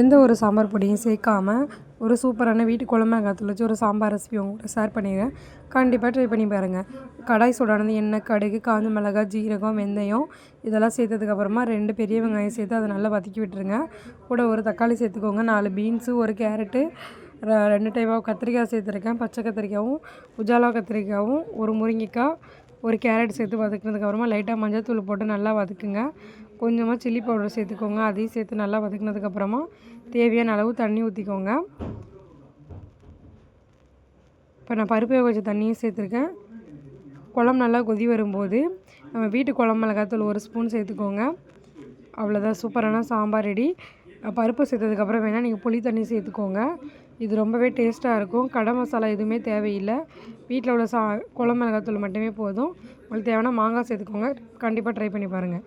எந்த ஒரு சாம்பார் பொடியும் சேர்க்காம ஒரு சூப்பரான வீட்டு குழம்பு வச்சு ஒரு சாம்பார் ரெசிபி உங்கள்கிட்ட ஷேர் பண்ணிடுறேன். கண்டிப்பாக ட்ரை பண்ணி பாருங்கள் கடாய் சூடானது எண்ணெய் கடுகு காஞ்ச மிளகாய் ஜீரகம் வெந்தயம் இதெல்லாம் சேர்த்ததுக்கப்புறமா ரெண்டு பெரிய வெங்காயம் சேர்த்து அதை நல்லா வதக்கி விட்டுருங்க. கூட ஒரு தக்காளி சேர்த்துக்கோங்க நாலு பீன்ஸு ஒரு கேரட்டு ரெண்டு டைப்பாக கத்திரிக்காய் சேர்த்துருக்கேன். பச்சை கத்திரிக்காயும் உஜாலா கத்திரிக்காயும் ஒரு முருங்கைக்காய் ஒரு கேரட் சேர்த்து வதக்குனதுக்கப்புறமா லைட்டாக மஞ்சள் தூள் போட்டு நல்லா வதக்குங்க. கொஞ்சமாக சில்லி பவுடர் சேர்த்துக்கோங்க. அதையும் சேர்த்து நல்லா வதக்கினதுக்கப்புறமா தேவையான அளவு தண்ணி ஊற்றிக்கோங்க இப்போ நான் பருப்பு வேக வச்ச தண்ணியும் சேர்த்துருக்கேன். குழம்பு நல்லா கொதி வரும்போது நம்ம வீட்டு குழம்பு மிளகாத்தூள் ஒரு ஸ்பூன் சேர்த்துக்கோங்க. அவ்வளோதான் சூப்பரான சாம்பார் ரெடி. பருப்பு சேர்த்ததுக்கப்புறம் வேணால் நீங்கள் புளி தண்ணி சேர்த்துக்கோங்க. இது ரொம்பவே டேஸ்ட்டாக இருக்கும். கடை மசாலா எதுவுமே தேவையில்லை. வீட்டில் உள்ள சா குழம்பு மிளகாத்தூள் மட்டுமே போதும். உங்களுக்கு தேவைன்னா மாங்காய் சேர்த்துக்கோங்க. கண்டிப்பாக ட்ரை பண்ணி பாருங்கள்